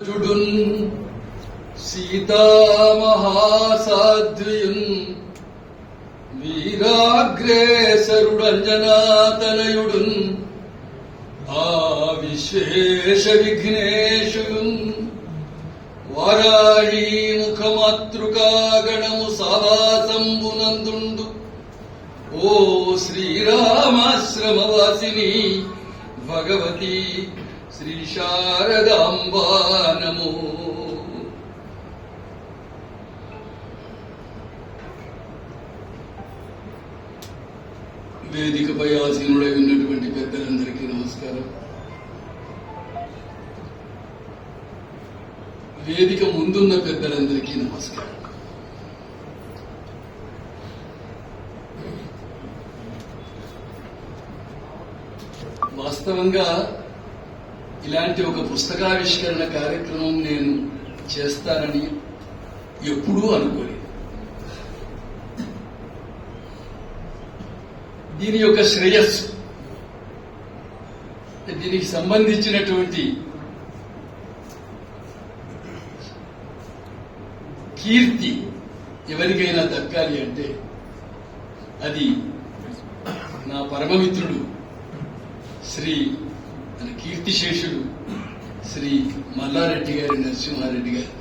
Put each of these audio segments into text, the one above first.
జుడున్ సీతామహాసాధ్వియున్ వీరాగ్రేసరుడంజనాతనయుడున్ ఆ విశేష విఘ్నేశుయున్ వారాహీ ముఖమాతృకాగణము సావాసంబునందుండు ఓ శ్రీరామాశ్రమవాసిని భగవతి శ్రీ శారదాంబా నమో వేదికపై ఆసీనుడై ఉన్నటువంటి పెద్దలందరికీ నమస్కారం. వేదిక ముందున్న పెద్దలందరికీ నమస్కారం. వాస్తవంగా ఇలాంటి ఒక పుస్తకావిష్కరణ కార్యక్రమం నేను చేస్తానని ఎప్పుడూ అనుకోలేదు. దీని యొక్క శ్రేయస్సు దీనికి సంబంధించినటువంటి కీర్తి ఎవరికైనా దక్కాలి అంటే అది నా పరమమిత్రుడు శ్రీ మన కీర్తిశేషుడు శ్రీ మల్లారెడ్డి గారి నరసింహారెడ్డి గారు.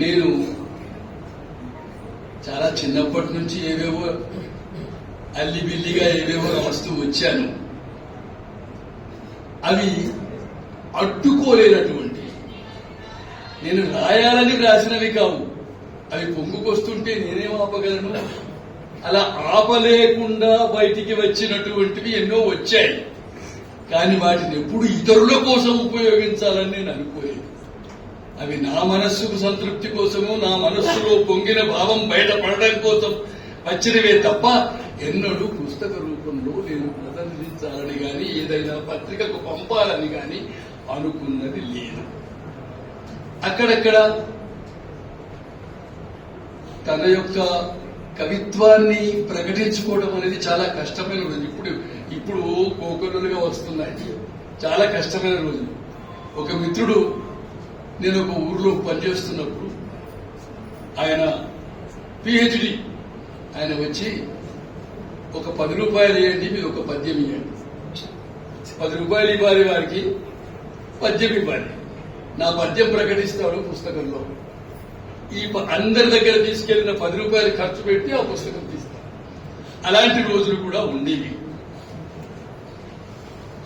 నేను చాలా చిన్నప్పటి నుంచి ఏవేవో అల్లిబిల్లిగా ఏవేవో రాస్తూ వచ్చాను. అవి అట్టుకోలేనటువంటి నేను రాయాలని రాసినవి కావు. అవి పొంగుకొస్తుంటే నేనేం ఆపగలను? అలా ఆపలేకుండా బయటికి వచ్చినటువంటివి ఎన్నో వచ్చాయి. కానీ వాటిని ఎప్పుడు ఇతరుల కోసం ఉపయోగించాలని నేను అనుకోలేదు. అవి నా మనస్సుకు సంతృప్తి కోసము నా మనస్సులో పొంగిన భావం బయటపడడం కోసం వచ్చినవే తప్ప ఎన్నడూ పుస్తక రూపంలో నేను ప్రదర్శించాలని కానీ ఏదైనా పత్రికకు పంపాలని కానీ అనుకున్నది లేదు. అక్కడక్కడ తన యొక్క కవిత్వాన్ని ప్రకటించుకోవడం అనేది చాలా కష్టమైన రోజు. ఇప్పుడు ఇప్పుడు కోకొల్లుగా వస్తున్నాయి చాలా కష్టమైన రోజు. ఒక మిత్రుడు నేను ఒక ఊర్లో పనిచేస్తున్నప్పుడు ఆయన పిహెచ్డి. ఆయన వచ్చి ఒక పది రూపాయలు ఇవ్వండి మీరు ఒక పద్యం ఇవ్వండి. పది రూపాయలు ఇవ్వాలి వారికి పద్యం ఇవ్వాలి. నా పద్యం ప్రకటిస్తాడు పుస్తకంలో. ఈ అందరి దగ్గర తీసుకెళ్ళిన పది రూపాయలు ఖర్చు పెట్టి ఆ పుస్తకం తీస్తాను అలాంటి రోజులు కూడా ఉండేవి.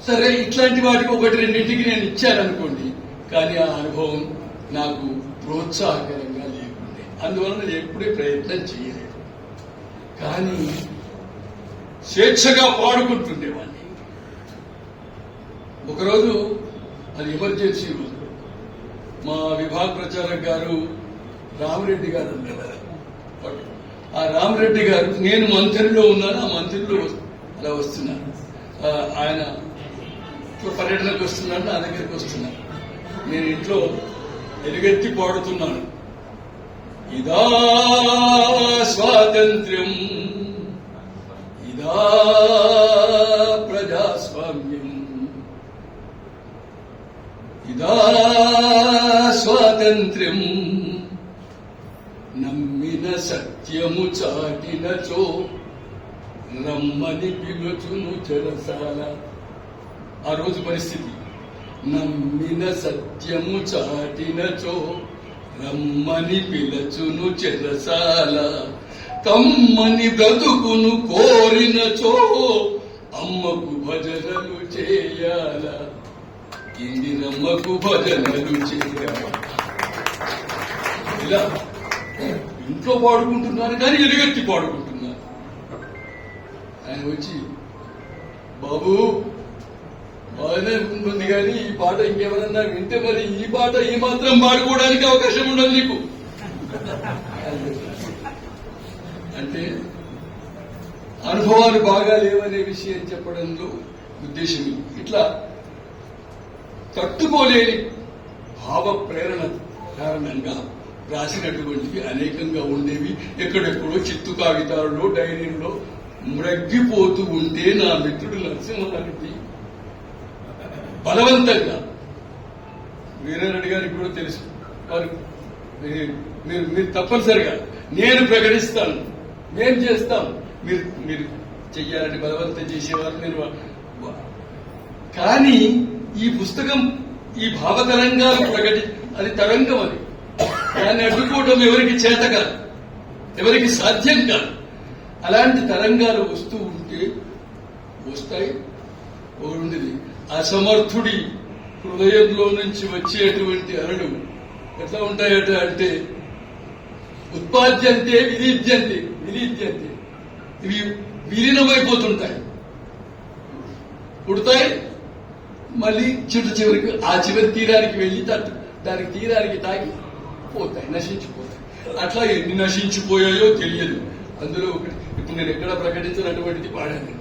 సరే ఇట్లాంటి వాటికి ఒకటి రెండింటికి నేను ఇచ్చాననుకోండి కానీ ఆ అనుభవం నాకు ప్రోత్సాహకరంగా లేకుండే. అందువలన నేను ఎప్పుడే ప్రయత్నం చేయలేదు. కానీ స్వేచ్ఛగా పాడుకుంటుండేవాడిని ఒకరోజు అది ఎమర్జెన్సీ రోజు మా విభాగ ప్రచారక్ గారు రామరెడ్డి గారు ఉన్నారు. ఆ రామరెడ్డి గారు నేను మంత్రిలో ఉన్నాను ఆ మంత్రిలో అలా వస్తున్నాను ఆయన పర్యటనకు వస్తున్నాడు నా దగ్గరికి వస్తున్నాను నేను ఇంట్లో ఎలుగెత్తి పాడుతున్నాను. ఇదా స్వాతంత్ర్యం ఇదా ప్రజాస్వామ్యం ఇదా స్వాతంత్ర్యం. సత్యము చాటినచో రమ్మని పిలుచును చెరసాల. ఆ రోజు పరిస్థితి. నమ్మిన సత్యము చాటినచో రమ్మని పిలచును చెరసాల. కమ్మని బ్రతుకును కోరినచో అమ్మకు భజనలు చేయాల. ఇందిరమ్మకు భజనలు చేయాల. ఇలా ఇంట్లో పాడుకుంటున్నారు కానీ ఎలుగెత్తి పాడుకుంటున్నారు. ఆయన వచ్చి బాబు బాగానే ఉంటుంది కానీ ఈ పాట ఇంకెవరన్నా వింటే మరి ఈ పాట ఈ మాత్రం పాడుకోవడానికి అవకాశం ఉండదు నీకు. అంటే అనుభవాలు బాగా లేవనే విషయం చెప్పడంలో ఉద్దేశం ఇట్లా తట్టుకోలేని భావ ప్రేరణ కారణంగా రాసినటువంటివి అనేకంగా ఉండేవి. ఎక్కడెక్కడో చిత్తు కాగితాలలో డైరీల్లో మ్రగ్గిపోతూ ఉంటే నా మిత్రుడు నరసింహారెడ్డి బలవంతంగా వీరారెడ్డి గారికి కూడా తెలుసు. వారు మీరు మీరు మీరు తప్పనిసరిగా నేను ప్రకటిస్తాను. నేను చేస్తాం. మీరు మీరు చెయ్యాలని బలవంతం చేసేవారు నేను వా- కానీ ఈ పుస్తకం ఈ భావతరంగాలు ప్రకటి అది తరంగం అది. దాన్ని అడ్డుకోవడం ఎవరికి చేత కాదు ఎవరికి సాధ్యం కాదు. అలాంటి తరంగాలు వస్తూ ఉంటే వస్తాయి. ఉండేది అసమర్థుడి హృదయంలో నుంచి వచ్చేటువంటి అరడు. ఎట్లా ఉంటాయట అంటే ఉత్పాద్యంతే విలీద్యంతే విలీద్యంతే. ఇవి విలీనమైపోతుంటాయి. పుడతాయి మళ్ళీ చిట్టు చివరికి ఆ చివరి తీరానికి వెళ్ళి దానికి తీరానికి తాగి పోతాయి నశించిపోతాయి. అట్లా ఎన్ని నశించిపోయాయో తెలియదు. అందులో ఒకటి ఇప్పుడు నేను ఎక్కడ ప్రకటించినటువంటిది పాడాను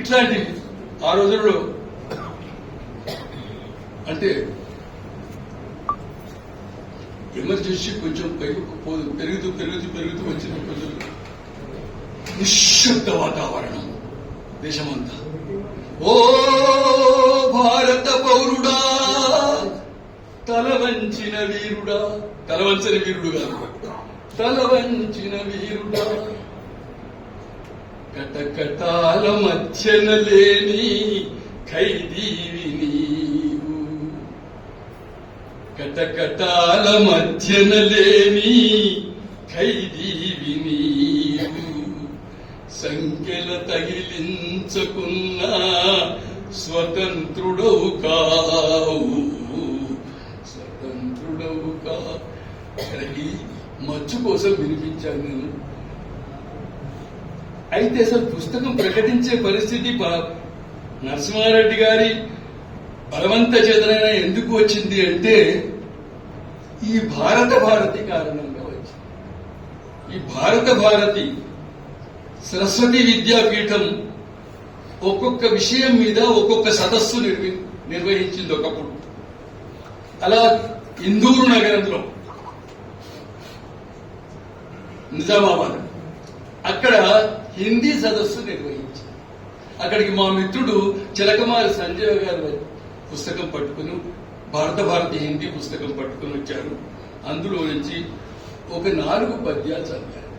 ఇట్లాంటి ఆ రోజుల్లో అంటే ఎమర్జెన్సీ కొంచెం పైకి పోదు పెరుగుతూ పెరుగుతూ పెరుగుతూ వచ్చిన రోజుల్లో నిశ్శబ్ద వాతావరణం దేశమంతా. ఓ భారత పౌరుడా! తలవంచిన వీరుడా. తలవంచని వీరుడు కాదు తలవంచిన వీరుడా. కటకటాల మధ్యన లేని ఖైదీవి నీవు. కటకటాల మధ్యన లేని ఖైదీవి నీవు. సంఖ్యల తగిలించుకున్న స్వతంత్రుడవు కావు స్వతంత్రుడవు కా అక్కడికి మచ్చు కోసం వినిపించాను. నేను అయితే అసలు పుస్తకం ప్రకటించే పరిస్థితి నరసింహారెడ్డి గారి బలవంత చేతనైనా ఎందుకు వచ్చింది అంటే ఈ భారత భారతి కారణంగా వచ్చింది. ఈ భారత భారతి సరస్వతి విద్యాపీఠం ఒక్కొక్క విషయం మీద ఒక్కొక్క సదస్సు నిర్వహించింది ఒకప్పుడు. అలా ఇందూరు నగరంలో నిజామాబాద్. అక్కడ హిందీ సదస్సు నిర్వహించి అక్కడికి మా మిత్రుడు చిలకమారి సంజయ్ గారు పుస్తకం పట్టుకుని భారత భారతి హిందీ పుస్తకం పట్టుకుని వచ్చారు. అందులో నుంచి ఒక నాలుగు పద్యాలు చదివారు.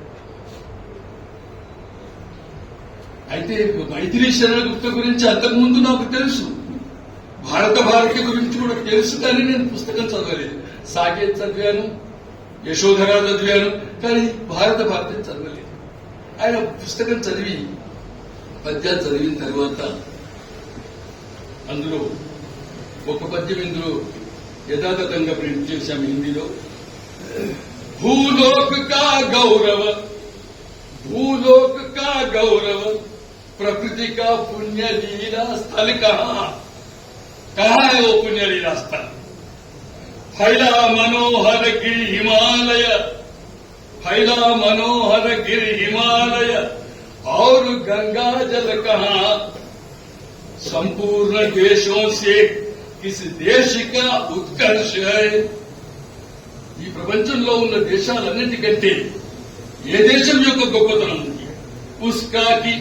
అయితే మైత్రి శరణగుప్త గురించి అంతకుముందు నాకు తెలుసు. భారత భారతి గురించి కూడా తెలుసు కానీ నేను పుస్తకం చదవలేదు. సాకేత్ చదివాను. యశోధర చదివాను కానీ భారత భారతి చదవలేదు ఆయన పుస్తకం చదివి పద్యాలు చదివిన తర్వాత అందులో ఒక పద్యం ఇందులో యథాతథంగా ప్రింట్ చేశాం హిందీలో భూలోక్ కా గౌరవ भूलोक का गौरव प्रकृति का पुण्य लीला स्थल कहाँ कहाँ है वो पुण्य लीला स्थल फैला मनोहर गिर हिमालय, फैला मनोहर गिर हिमालय, और गंगा जल कहा? संपूर्ण देशों से किस देश का उत्कर्ष है? प्रपंच देश ये देश गोपतन उसका की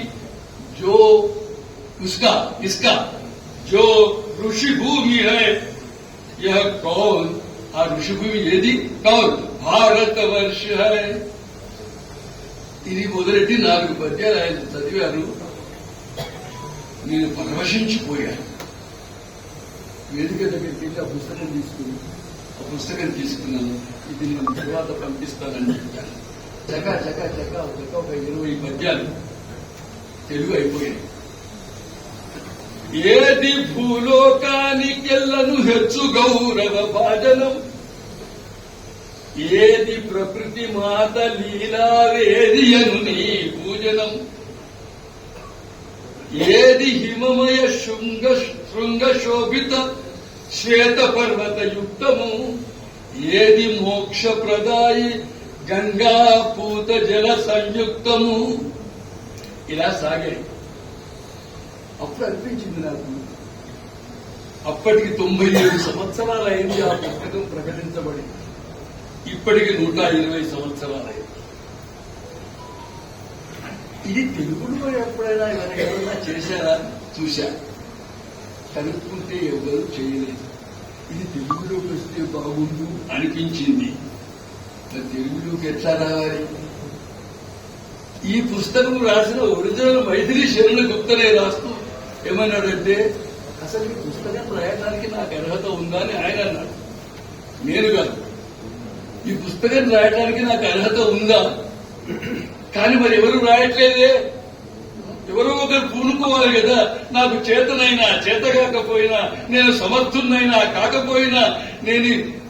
जो, उसका, इसका जो ऋषि भूमि है, यह कौन ఆ ఋషి ఏది కౌన్ భారత వర్ష ఇది మొదలెట్టి నాలుగు పద్యాలు ఆయన చదివారు నేను పరవశించిపోయాను. వేదిక దగ్గరికి వెళ్ళి ఆ పుస్తకం తీసుకుని ఆ పుస్తకం తీసుకున్నాను. ఇది నేను తర్వాత పంపిస్తానని చెప్పాను. చకా చకా చకా ఒక ఒక ఇరవై పద్యాలు తెలుగు అయిపోయాయి. ఏది భూలోకానికెల్లను హెచ్చు గౌరవ భాజనం? ఏది ప్రకృతి మాత లీలావేది అను నీ పూజనం? ఏది హిమమయ శృంగ శృంగ శోభిత శ్వేత పర్వత యుక్తము ఏది మోక్ష ప్రదాయి గంగా పూత జల సంయుక్తము? ఇలా సాగాయి. అప్పుడు అనిపించింది నాకు. అప్పటికి తొంభై ఏడు సంవత్సరాలు అయింది ఆ పుస్తకం ప్రకటించబడి ఇప్పటికి నూట ఇరవై సంవత్సరాలైంది ఇది తెలుగులో ఎప్పుడైనా ఎవరైనా చేశారా? చూశా. కనుక్కుంటే ఎవరు చేయలేదు. ఇది తెలుగులోకి వస్తే బాగుండు అనిపించింది. తెలుగులోకి ఎట్లా రావాలి? ఈ పుస్తకం రాసిన ఒరిజినల్ మైథిలి శరణ గుప్తనే రాస్తూ ఏమన్నాడంటే అసలు ఈ పుస్తకం రాయడానికి నాకు అర్హత ఉందా అని ఆయన అన్నాడు. నేను కాదు. ఈ పుస్తకం రాయడానికి నాకు అర్హత ఉందా? కానీ మరి ఎవరు రాయట్లేదే? ఎవరో ఒకరు పూనుకోవాలి కదా. నాకు చేతనైనా చేత కాకపోయినా నేను సమర్థున్నైనా కాకపోయినా నేను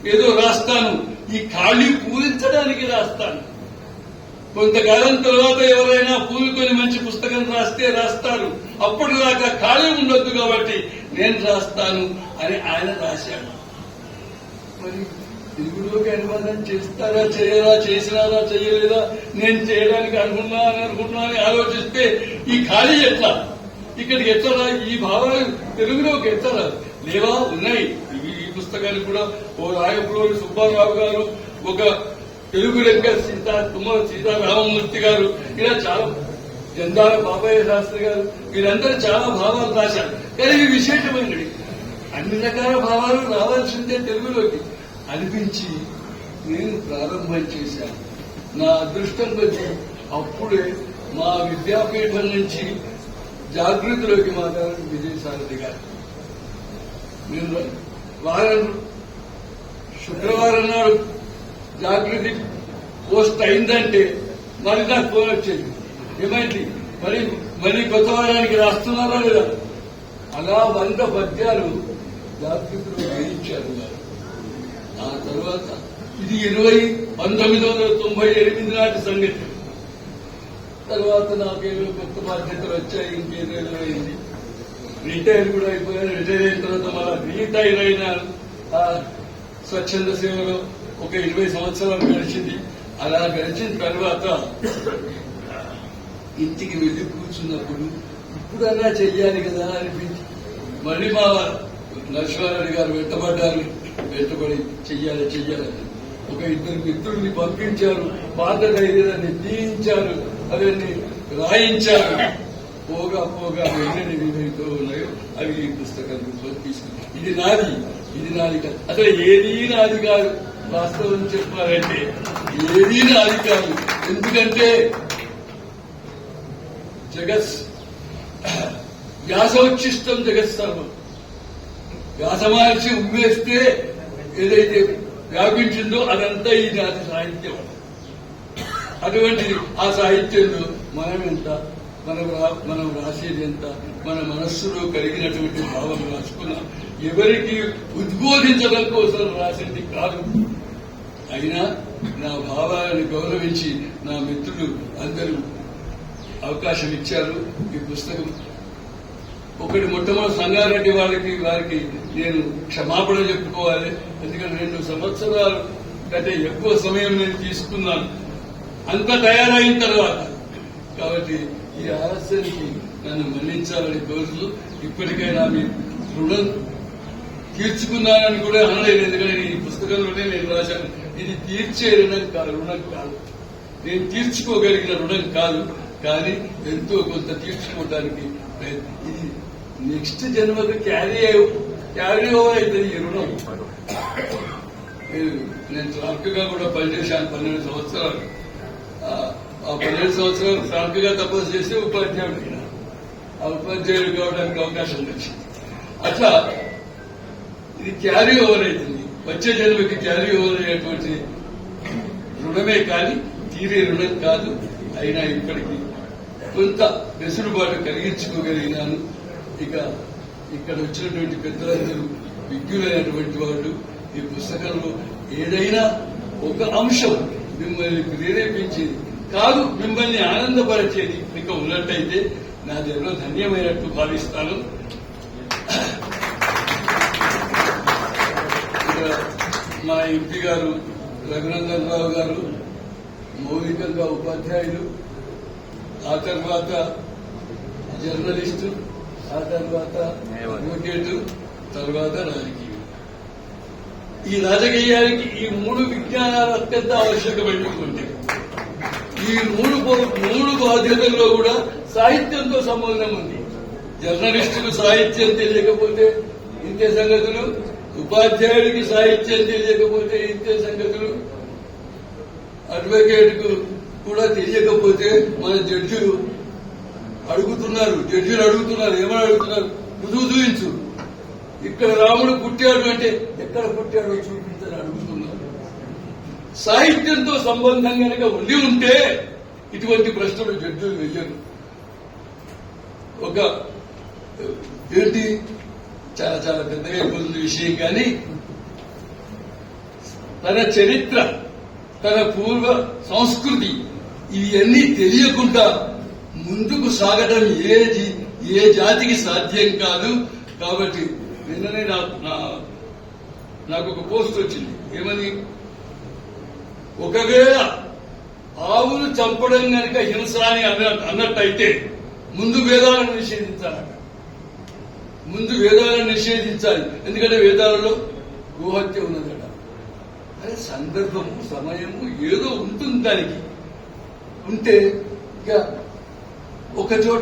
ఏదో రాస్తాను. ఈ ఖాళీ పూరించడానికి రాస్తాను. కొంతకాలం తర్వాత ఎవరైనా పూనుకొని మంచి పుస్తకం రాస్తే రాస్తారు. అప్పటిదాకా ఖాళీ ఉండొద్దు కాబట్టి నేను రాస్తాను అని ఆయన రాశాడు. మరి తెలుగులోకి అనువాదం చేస్తారా చేయరా చేసినారా చేయలేదా? నేను చేయడానికి అనుకున్నా అని అనుకున్నా అని ఆలోచిస్తే ఈ ఖాళీ ఎట్లా? ఇక్కడికి ఎట్లా ఈ భావాలు తెలుగులోకి ఎట్లా లేవా? ఉన్నాయి. ఈ పుస్తకానికి కూడా ఓ రాయపులోని సుబ్బారావు గారు ఒక తెలుగు లెక్క సీతా తుమ్మల సీతారామమూర్తి గారు ఇలా చాలా జందాల బాబాయ్య శాస్త్రి గారు వీరందరూ చాలా భావాలు రాశారు. కానీ ఇవి విశేషమైనవి. అన్ని రకాల భావాలు రావాల్సిందే తెలుగులోకి. అనిపించి నేను ప్రారంభం చేశాను. నా అదృష్టం కొద్ది అప్పుడే మా విద్యాపీఠం నుంచి జాగృతిలోకి మాట్లాడారు విజయసారథి గారు. నేను వారం శుక్రవారం నాడు జాగృతి పోస్ట్ అయిందంటే మరి నాకు ఫోన్ వచ్చేది. ఏమైంది? మరి మరి కొత్త వారానికి రాస్తున్నారా లేదా? అలా వంద పద్యాలు జాగృతిలో వేయించారు ఆ తర్వాత ఇది ఇరవై పంతొమ్మిది వందల తొంభై ఎనిమిది నాటి సంగతి తర్వాత నాకేమో కొత్త బాధ్యతలు వచ్చాయి ఇంకేదేదో అయింది రిటైర్ కూడా అయిపోయాను. రిటైర్ అయిన తర్వాత మళ్ళా రీటైర్ అయిన ఆ స్వచ్ఛంద సేవలో ఒక ఇరవై సంవత్సరాలు గడిచింది. అలా గడిచిన తర్వాత ఇంటికి వెళ్ళి కూర్చున్నప్పుడు ఇప్పుడన్నా చెయ్యాలి కదా అనిపించి మళ్ళీ మా నరసింహారెడ్డి గారు వెంటబడ్డారు వెంటబడి చెయ్యాలి చెయ్యాలని ఒక ఇద్దరు మిత్రుల్ని పంపించారు పాత ధైర్యాన్ని తీయించారు అవన్నీ రాయించారు. పోగా పోగా ఎన్నెన్ని వినయంతో ఉన్నాయో అవి ఈ పుస్తకం తీసుకుని ఇది నాది ఇది నాది కాదు. అసలు ఏదీ నాది కాదు. వాస్తవం చెప్పాలంటే ఏదీ నాది కాదు. ఎందుకంటే జగత్ వ్యాసోచ్ఛిష్టం జగత్ సర్వం వ్యాసమహర్షి ఉమ్మేస్తే ఏదైతే వ్యాపించిందో అదంతా ఈ జాతి సాహిత్యం. అటువంటిది ఆ సాహిత్యంలో మనం ఎంత మనం రా- మనం రాసేది ఎంత మన మనస్సులో కలిగినటువంటి భావం రాసుకున్నాం ఎవరికి ఉద్బోధించడం కోసం రాసింది కాదు. అయినా నా భావాలను గౌరవించి నా మిత్రులు అందరూ అవకాశం ఇచ్చారు ఈ పుస్తకం. ఒకటి మొట్టమొదటి సంగారెడ్డి వాళ్ళకి వారికి నేను క్షమాపణ చెప్పుకోవాలి. ఎందుకంటే రెండు సంవత్సరాలు కంటే ఎక్కువ సమయం నేను తీసుకున్నాను. అంత తయారైన తర్వాత. కాబట్టి ఈ ఆలస్యానికి నన్ను మన్నించాలని కోరుతూ ఇప్పటికైనా మీ రుణం తీర్చుకున్నానని కూడా అనలేదు. ఎందుకంటే ఈ పుస్తకంలోనే నేను రాశాను. ఇది తీర్చే రుణం కాదు రుణం కాదు. నేను తీర్చుకోగలిగిన రుణం కాదు. కానీ ఎంతో కొంత తీర్చుకోవడానికి ఇది నెక్స్ట్ జన్మకు క్యారీ క్యారీ ఓవర్ అవుతుంది ఈ రుణం. నేను- నేను క్లర్క్గా కూడా పనిచేశాను పన్నెండు సంవత్సరాలు. ఆ పన్నెండు సంవత్సరాలు క్లర్క్గా తపస్సు చేసి ఉపాధ్యాయుడు ఆ ఉపాధ్యాయుడు కావడానికి అవకాశం వచ్చింది. అట్లా ఇది క్యారీ ఓవర్ అవుతుంది వచ్చే జన్మకి క్యారీ ఓవర్ అయ్యేటువంటి రుణమే కానీ తీరే రుణం కాదు. అయినా ఇప్పటికీ కొంత వెసులుబాటు కలిగించుకోగలిగినాను. ఇక ఇక్కడ వచ్చినటువంటి పెద్దలందరూ విజ్ఞులైనటువంటి వాళ్ళు ఈ పుస్తకంలో ఏదైనా ఒక అంశం మిమ్మల్ని ప్రేరేపించేది కాదు మిమ్మల్ని ఆనందపరిచేది ఇక ఉన్నట్టయితే నా దగ్గర ధన్యమైనట్టు భావిస్తాను. మా ఎంపీ గారు రఘునందన్ రావు గారు మౌలికంగా ఉపాధ్యాయులు ఆ తర్వాత జర్నలిస్టు ఆ తర్వాత అడ్వకేటు తర్వాత రాజకీయం ఈ రాజకీయానికి ఈ మూడు విజ్ఞానాలు అత్యంత ఆవశ్యకమైనటువంటి ఈ మూడు మూడు బాధ్యతల్లో కూడా సాహిత్యంతో సంబంధం ఉంది. జర్నలిస్టుకు సాహిత్యం తెలియకపోతే ఇంతే సంగతులు ఉపాధ్యాయుడికి సాహిత్యం తెలియకపోతే ఇంతే సంగతులు అడ్వకేట్కు కూడా తెలియకపోతే మన జడ్జిలు అడుగుతున్నారు జడ్జిలు అడుగుతున్నారు ఏమని అడుగుతున్నారు? రుజువు చూపించు. ఇక్కడ రాముడు పుట్టాడు అంటే ఎక్కడ పుట్టాడో చూపించని అడుగుతున్నారు. సాహిత్యంతో సంబంధం కనుక ఉండి ఉంటే ఇటువంటి ప్రశ్నలు జడ్జిలు వెయ్యరు ఒక ఏంటి? చాలా చాలా పెద్దగా అయిపోతుంది విషయం కానీ తన చరిత్ర తన పూర్వ సంస్కృతి ఇవన్నీ తెలియకుండా ముందుకు సాగడం ఏ జీ- ఏ జాతికి సాధ్యం కాదు. కాబట్టి నిన్ననే నా- నాకు ఒక పోస్ట్ వచ్చింది. ఏమని? ఒకవేళ ఆవులు చంపడం కనుక హింస అని అన్న- అన్నట్టయితే ముందు వేదాలను నిషేధించాలట. ముందు వేదాలను నిషేధించాలి. ఎందుకంటే వేదాలలో గోహత్య ఉన్నదట. అదే సందర్భము సమయము ఏదో ఉంటుంది దానికి. ఉంటే ఇక ఒక చోట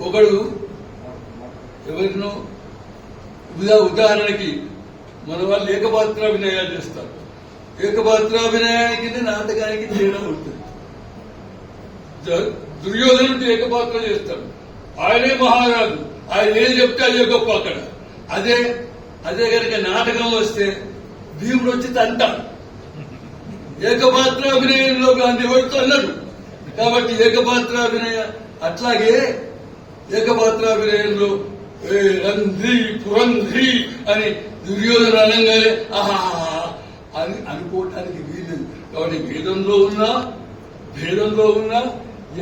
ఒకడు ఎవరినో ఉదా ఉదాహరణకి మన వాళ్ళు ఏకపాత్రాభినయాలు చేస్తారు. ఏకపాత్రాభినయానికి నాటకానికి తేడా ఉంటుంది. ద- దుర్యోధనుడు ఏకపాత్ర చేస్తాడు. ఆయనే మహారాజు. ఆయన ఏం చెప్తే అదే గొప్ప అక్కడ. అదే అదే కనుక నాటకం వస్తే భీముడు వచ్చి తంటాడు. ఏకపాత్రాభినయంలో గాంధీ ఎవరితో అన్నాడు. కాబట్టి ఏకపాత్రాభినయ అట్లాగే ఏకపాత్రాభినయంలో ఏ రంధ్రి పురంధ్రి అని దుర్యోధన అనగానే ఆహా అని అనుకోవటానికి వీలు కాబట్టి వేదంలో ఉన్నా భేదంలో ఉన్నా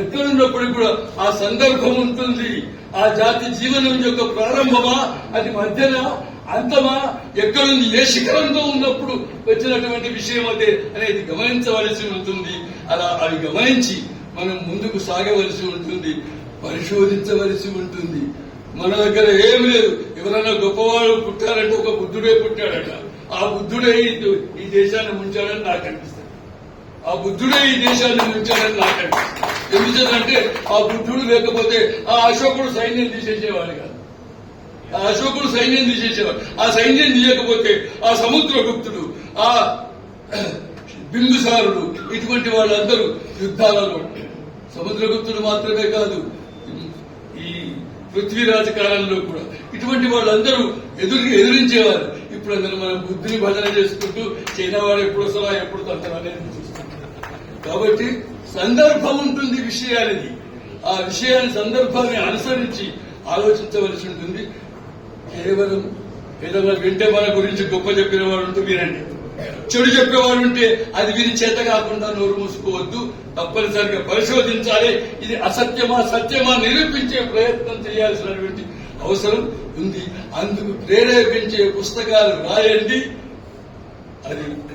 ఎక్కడున్నప్పటికీ కూడా ఆ సందర్భం ఉంటుంది. ఆ జాతి జీవనం యొక్క ప్రారంభమా అది మధ్యన అంతమా? ఎక్కడుంది? ఏ శిఖరంతో ఉన్నప్పుడు వచ్చినటువంటి విషయం అదే అనేది గమనించవలసి ఉంటుంది. అలా అవి గమనించి మనం ముందుకు సాగవలసి ఉంటుంది. పరిశోధించవలసి ఉంటుంది. మన దగ్గర ఏం లేదు. ఎవరైనా గొప్పవాడు పుట్టారంటే ఒక బుద్ధుడే పుట్టాడట. ఆ బుద్ధుడే ఈ- ఈ దేశాన్ని ముంచాడని నాకు అనిపిస్తుంది. ఆ బుద్ధుడే ఈ దేశాన్ని ముంచాడని నాకు అనిపిస్తుంది. ఎందుకంటే ఆ బుద్ధుడు లేకపోతే ఆ అశోకుడు సైన్యం తీసేసేవాడు కాదు. ఆ అశోకుడు సైన్యం తీసేసేవాడు ఆ సైన్యం తీయకపోతే ఆ సముద్రగుప్తుడు ఆ బిందుసారుడు ఇటువంటి వాళ్ళందరూ యుద్ధాలలో సముద్రగుప్తుడు మాత్రమే కాదు ఈ పృథ్వీరాజు కాలంలో కూడా ఇటువంటి వాళ్ళందరూ ఎదురు ఎదిరించేవారు. ఇప్పుడు అందరూ మనం బుద్ధిని భజన చేసుకుంటూ చైనా వాడు ఎప్పుడు వస్తారా ఎప్పుడు తగ్గరా అనేది కాబట్టి సందర్భం ఉంటుంది విషయానికి. ఆ విషయాన్ని సందర్భాన్ని అనుసరించి ఆలోచించవలసి ఉంటుంది. కేవలం ఏదైనా వింటే మన గురించి గొప్ప చెప్పిన వాడు ఉంటే వినండి. చెడు చెప్పేవాడు ఉంటే అది విని చేత కాకుండా నోరు మూసుకోవద్దు. తప్పనిసరిగా పరిశోధించాలి. ఇది అసత్యమా సత్యమా నిరూపించే ప్రయత్నం చేయాల్సినటువంటి అవసరం ఉంది. అందుకు ప్రేరేపించే పుస్తకాలు రాయండి. అది